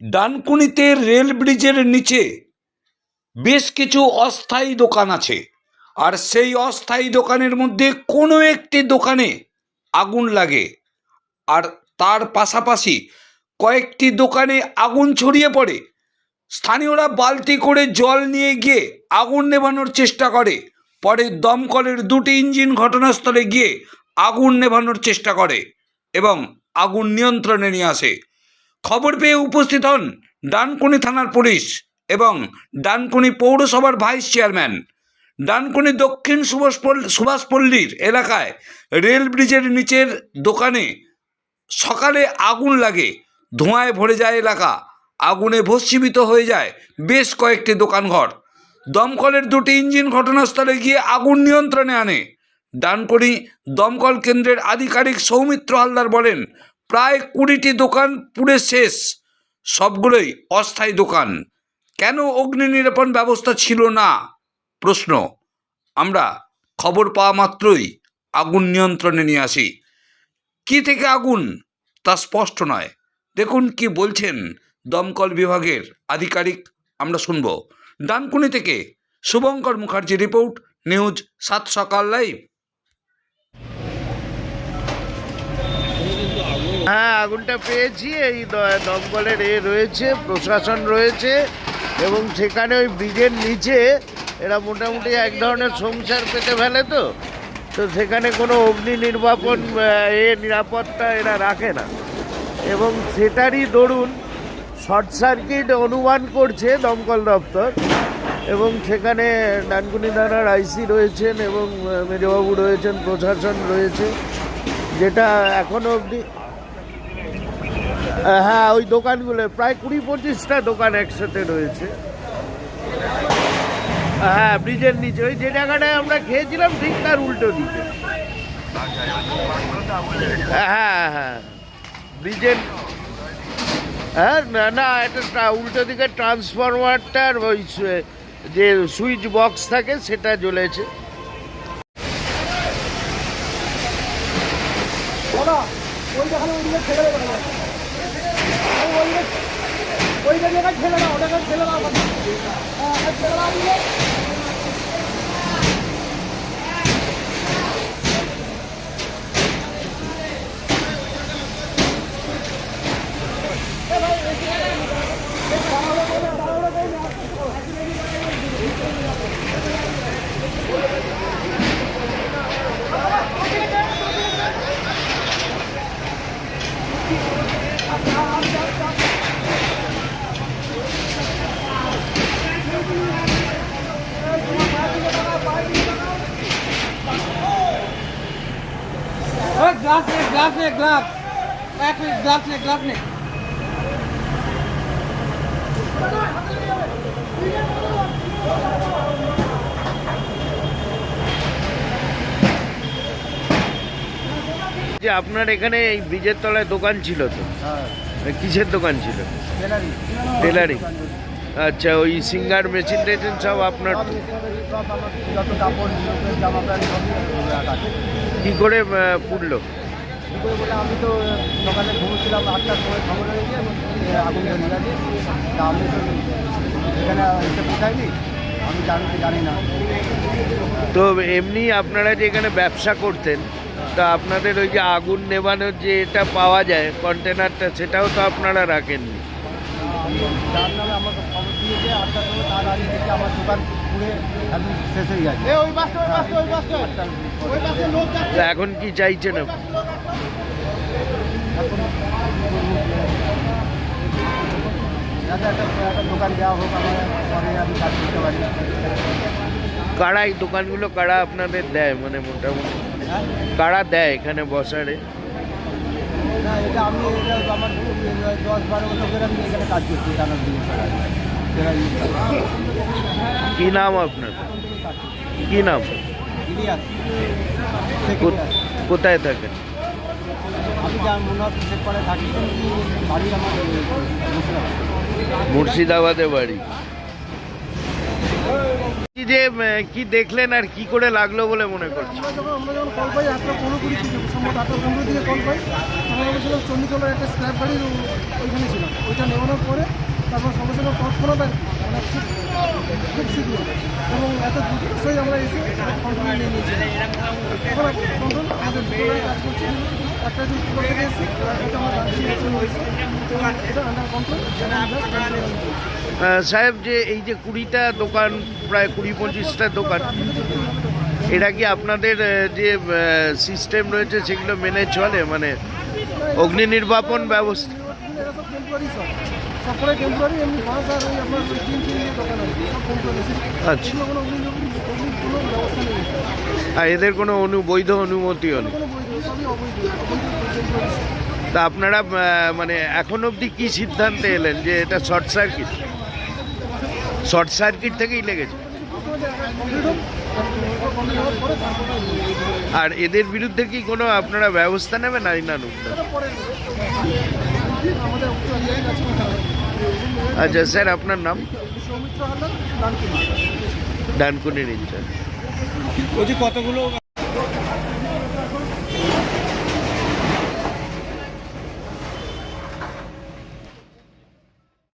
ডানকুনিতে rail ব্রিজের নিচে বেশ কিছু অস্থায়ী দোকান আছে। আর সেই অস্থায়ী দোকানের মধ্যে কোনো একটি দোকানে আগুন লাগে। আর তার পাশাপাশি কয়েকটি দোকানে আগুন ছড়িয়ে পড়ে। স্থানীয়রা বালতি করে জল নিয়ে গিয়ে আগুন নেভানোর চেষ্টা করে। পরে দমকলের দুটি ইঞ্জিন ঘটনাস্থলে গিয়ে আগুন নেভানোর চেষ্টা করে এবং আগুন নিয়ন্ত্রণে নিয়ে আসে। খবর পেয়ে উপস্থিত হন ডানকুনি থানার পুলিশ এবং ডানকুনি পৌরসভার ভাইস চেয়ারম্যান। ডানকুনি দক্ষিণ সুভাষপল্লী সুভাষপল্লীর এলাকায় রেল ব্রিজের নিচের দোকানে সকালে আগুন লাগে, ধোঁয়ায় ভরে যায় এলাকা। আগুনে ভস্মীভূত হয়ে যায় বেশ কয়েকটি দোকানঘর। দমকলের দুটি ইঞ্জিন ঘটনাস্থলে গিয়ে আগুন নিয়ন্ত্রণে আনে। ডানকুনি দমকল কেন্দ্রের আধিকারিক সৌমিত্র হালদার বলেন প্রায় কুড়িটি দোকান পুড়ে শেষ। সবগুলোই অস্থায়ী দোকান। কেন অগ্নি নিরাপণ ব্যবস্থা ছিল না? প্রশ্ন। আমরা খবর পাওয়া মাত্রই আগুন নিয়ন্ত্রণে নিয়ে আসি। কি থেকে আগুন? তা স্পষ্ট নয়। দেখুন কি বলছেন দমকল বিভাগের আধিকারিক, আমরা শুনব। ডানকুনি থেকে শুভঙ্কর মুখার্জি রিপোর্ট, নিউজ সাত সকাল লাইভ। হ্যাঁ আগুনটা পেয়েছি। এই দমকলের এ রয়েছে, প্রশাসন রয়েছে এবং সেখানে ওই ব্রিজের নিচে এরা মোটামুটি এক ধরনের সংসার পেতে ফেলে তো। তো সেখানে কোনো অগ্নি নির্বাপন এ নিরাপত্তা এরা রাখে না। এবং সেটারই দরুন শর্ট সার্কিট অনুমান করছে দমকল দপ্তর এবং সেখানে ডানকুনি থানার আইসি রয়েছেন এবং মেজবাবু রয়েছেন, প্রশাসন রয়েছে, যেটা এখনও অবধি হ্যাঁ ওই দোকানগুলো, প্রায় কুড়ি পঁচিশটা দোকান একসাথে রয়েছে। হ্যাঁ ব্রিজের নিচে, ওই যে জায়গাটায় আমরা খেয়েছিলাম, ঠিক তার উল্টো দিকে। হ্যাঁ হ্যাঁ ব্রিজের হ্যাঁ না না, এটা উল্টো দিকে ট্রান্সফরমারটার ওই যে সুইচ বক্স থাকে, সেটা জ্বলেছে। ওই দেখানো ওইদিকে ছেড়ে না ওই ওইদিকে ওই জায়গায় ছেড়ে দাও ওটাকে ছেড়ে দাও ছেড়ে দাও দিলে গ্লাস নে গ্লাস নে গ্লাস এক মিনিট গ্লাস নে গ্লাস নে যে আপনার এখানে এই ব্রিজের তলায় দোকান ছিল তো? কিসের দোকান ছিল? টেলারি আচ্ছা ওই সিঙ্গার মেশিন টেশিন সব আপনার কি করে পুড়লো? আমি তো আমি জানি না তো এমনি আপনারা যে এখানে ব্যবসা করতেন, তা আপনাদের ওই যে আগুন নেভানোর যে এটা পাওয়া যায় কন্টেনারটা সেটাও তো আপনারা রাখেননি? দিয়েছে আটটার সময় তার আগে থেকে আমার দোকান পুড়ে একদম শেষ হয়ে গেছে। এখন কি চাইছেন দোকান দেওয়া হোক আমার আমি কাজ করতে পারি। কারা এই দোকানগুলো কারা আপনাদের দেয় মানে মোটামুটি? হ্যাঁ? কারা দেয় এখানে বসারে? না এটা আমি এটা আমার দশ বারো লোকের আমি এখানে কাজ করছি কি নাম আপনার? কি নাম? কোথায় থাকেন? মুর্শিদাবাদ বাড়ি। যে কি দেখলেন আর কি করে লাগল বলে মনে করছেন? আমরা যখন কল পাই আটটা পনেরো কুড়ি সম্ভবত আটটা পনেরো দিকে কল পাই। আমরা বলেছিলাম চণ্ডীতলার একটা স্ক্র্যাপ ওইখানে ছিল ওইটা নেওয়ানোর পরে তারপর সঙ্গে সঙ্গে তৎক্ষণাৎ মানে খুব শীঘ্র এবং এত দ্রুতই আমরা এসে সাহেব, যে এই যে কুড়িটা দোকান, প্রায় কুড়ি পঁচিশটা দোকান এটা কি আপনাদের যে সিস্টেম রয়েছে, সেগুলো মেনে চলে? মানে অগ্নি নির্বাপন ব্যবস্থা টেম্পোরারি সব সবকটাই টেম্পোরারি এমনি বাস আর ওই আপনার ওই তিন তিন দোকান আছে সব টেম্পোরারি আচ্ছা কোনো অগ্নি অগ্নি কোনো ব্যবস্থা নেই। আর এদের কোনো অনু বৈধ অনুমতিও নেই? কোনো বৈধ সবই অবৈধ। অবৈধ তা আপনারা মানে এখন অবধি কি সিদ্ধান্তে এলেন যে এটা শর্ট সার্কিট? শর্ট সার্কিট থেকেই লেগেছে। আর এদের বিরুদ্ধে কি কোনো আপনারা ব্যবস্থা নেবেন? আইনানুক আচ্ছা স্যার আপনার নাম? সৌমিত্র হালদার ডানকুনি। ডানকুনির ইনচার্জ। বলছি কতগুলো